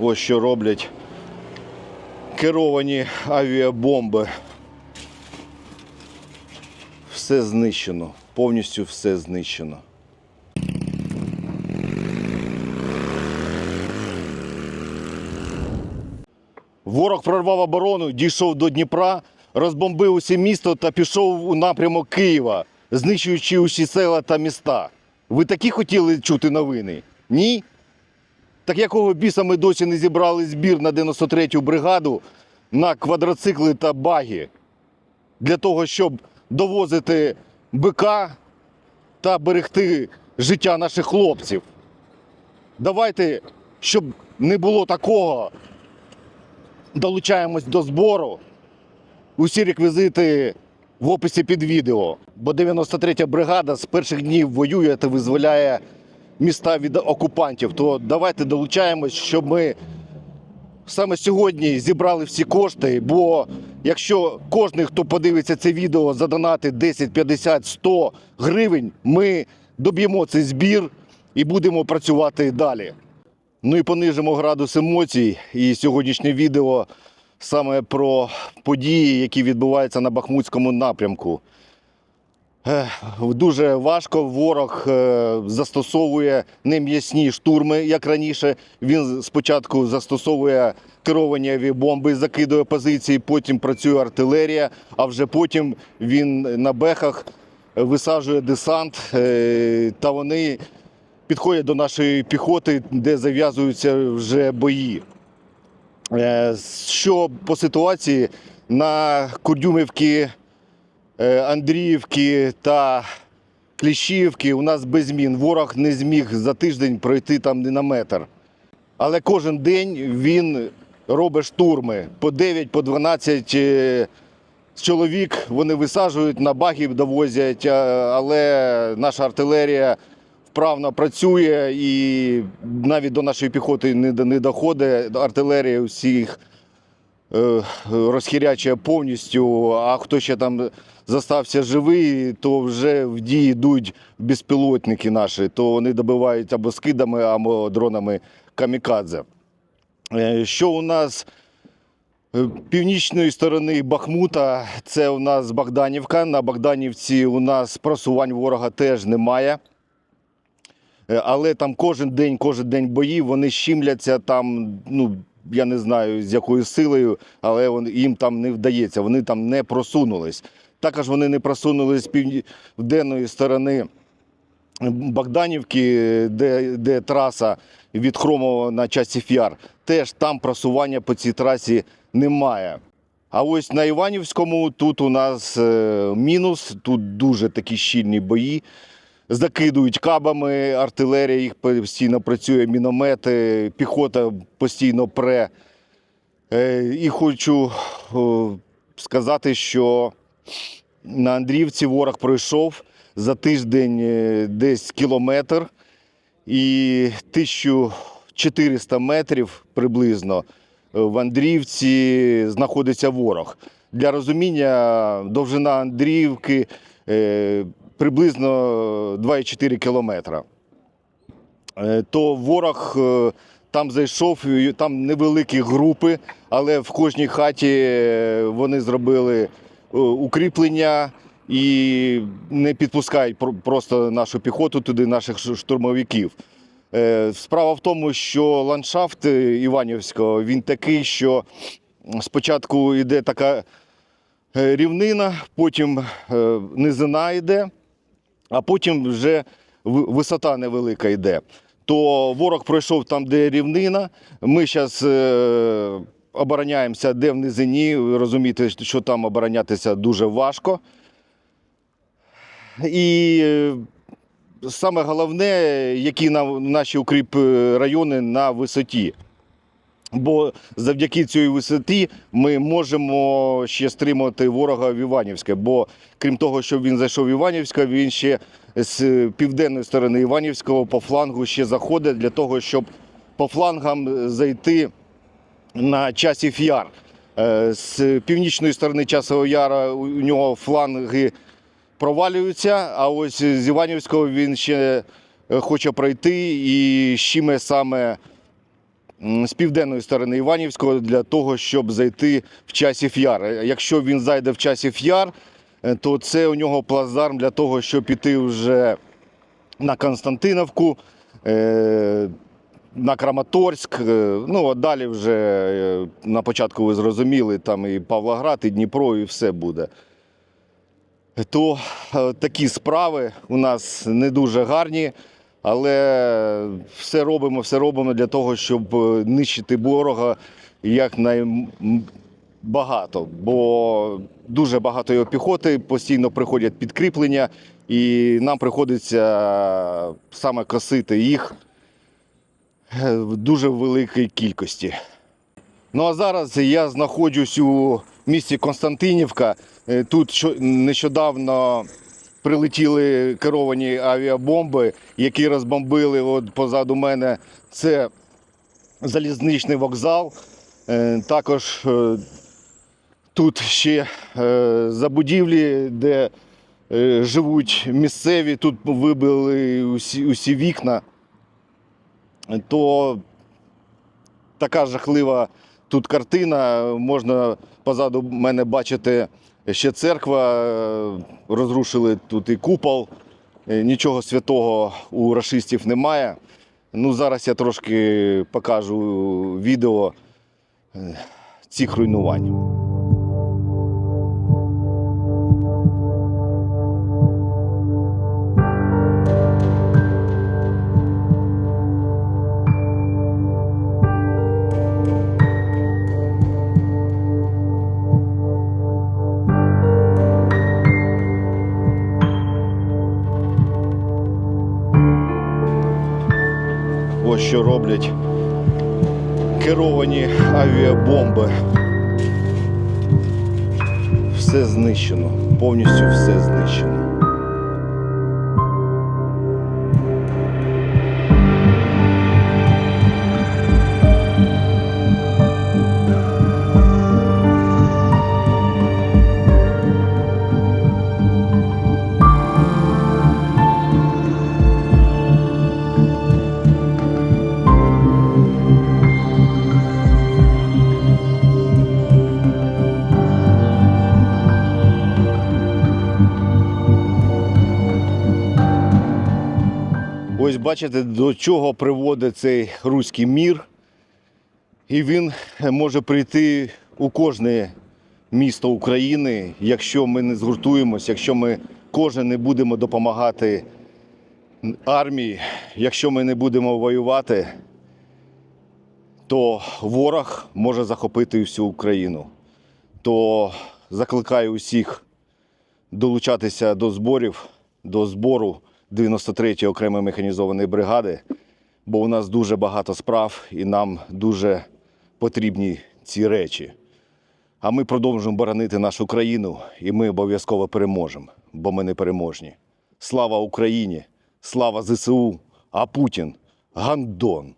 ось що роблять керовані авіабомби. Все знищено, повністю все знищено. Ворог прорвав оборону, дійшов до Дніпра, розбомбив усе місто та пішов у напрямок Києва, знищуючи усі села та міста. Ви такі хотіли чути новини? Ні? Так якого біса ми досі не зібрали збір на 93-ю бригаду на квадроцикли та баги для того, щоб довозити бика та берегти життя наших хлопців? Давайте, щоб не було такого, долучаємось до збору. Усі реквізити в описі під відео. Бо 93-я бригада з перших днів воює та визволяє міста від окупантів. То давайте долучаємось, щоб ми саме сьогодні зібрали всі кошти. Бо якщо кожен, хто подивиться це відео, задонатить 10, 50, 100 гривень, ми доб'ємо цей збір і будемо працювати далі. Ну і понижимо градус емоцій. І сьогоднішнє відео саме про події, які відбуваються на Бахмутському напрямку. Дуже важко. Ворог е, застосовує не м'ясні штурми, як раніше. Він спочатку застосовує керовані авіабомби, закидує позиції, потім працює артилерія, а вже потім він на бехах висаджує десант, е, та вони підходять до нашої піхоти, де зав'язуються вже бої. Е, Що по ситуації на Курдюмівці, Андріївки та Кліщівки у нас без змін. Ворог не зміг за тиждень пройти там не на метр. Але кожен день він робить штурми по 9, по 12 е, чоловік. Вони висаджують на багів довозять, але наша артилерія вправно працює і навіть до нашої піхоти не, доходить. Артилерія всіх е, розхірячує повністю. А хто ще там застався живий, то вже в дії йдуть безпілотники наші, то вони добивають або скидами, або дронами камікадзе. Е, Що у нас е, північної сторони Бахмута, це у нас Богданівка. На Богданівці у нас просувань ворога теж немає. Е, Але там кожен день, кожен день бої, вони щімляться там, ну я не знаю з якою силою, але їм там не вдається, вони там не просунулись. Також вони не просунулись з південної сторони Богданівки, де, де траса від Хромова на часів Яр. Теж там просування по цій трасі немає. А ось на Іванівському тут у нас е, мінус, тут дуже такі щільні бої. Закидують кабами, артилерія їх постійно працює, міномети, піхота постійно пре. Е, І хочу сказати, що на Андріївці ворог пройшов за тиждень е, десь кілометр і 1400 метрів приблизно е, в Андріївці знаходиться ворог. Для розуміння, довжина Андріївки е, приблизно 2,4 кілометра. То ворог там зайшов, там невеликі групи, але в кожній хаті вони зробили укріплення і не підпускають просто нашу піхоту туди, наших штурмовиків. Е, Справа в тому, що ландшафт е, Іванівського він такий, що спочатку йде така е, рівнина, потім е, низина йде, а потім вже висота невелика йде. То ворог пройшов там, де рівнина. Ми зараз е, обороняємося, де в низині. Ви розумієте, що там оборонятися дуже важко. І е, саме головне, які на, наші укріп райони на висоті. Бо завдяки цій висоті ми можемо ще стримати ворога в Іванівське. Бо крім того, що він зайшов в Іванівське, він ще з південної сторони Іванівського по флангу ще заходить для того, щоб по флангам зайти на часів яр. Е, З північної сторони часового яра у нього фланги провалюються, а ось з Іванівського він ще е, хоче пройти і щиме саме з південної сторони Іванівського для того, щоб зайти в часів яр. Е, Якщо він зайде в часів яр, то це у нього плацдарм для того, щоб піти вже на Константиновку, на Краматорськ. е, Ну, а далі вже е, на початку ви зрозуміли, там і Павлоград, і Дніпро, і все буде. То е, такі справи у нас не дуже гарні, але все робимо, все робимо для того, щоб нищити ворога якнайбагато. Бо дуже багато його піхоти, постійно приходять підкріплення, і нам приходиться саме косити їх в дуже великій кількості. Ну а зараз я знаходжусь у місті Константинівка. Е, Тут нещодавно прилетіли керовані авіабомби, які розбомбили от позаду мене. Це залізничний вокзал. Е, Також е, тут ще забудівлі, де живуть місцеві, тут вибили усі, усі вікна. То така жахлива тут картина. Можна позаду мене бачити ще церква, е, розрушили тут і купол. Е, Нічого святого у рашистів немає. Ну, зараз я трошки покажу відео е, цих руйнувань. Ось що роблять керовані авіабомби. Все знищено, повністю все знищено. Бачите, до чого приводить цей руський мір. І він може прийти у кожне місто України, якщо ми не згуртуємося, якщо ми кожен не будемо допомагати армії, якщо ми не будемо воювати, то ворог може захопити всю Україну. То закликаю усіх долучатися до зборів, до збору 93-ї окремої механізованої бригади, бо у нас дуже багато справ і нам дуже потрібні ці речі. А ми продовжуємо боронити нашу країну, і ми обов'язково переможемо, бо ми не переможні. Слава Україні! Слава ЗСУ! А Путін гандон!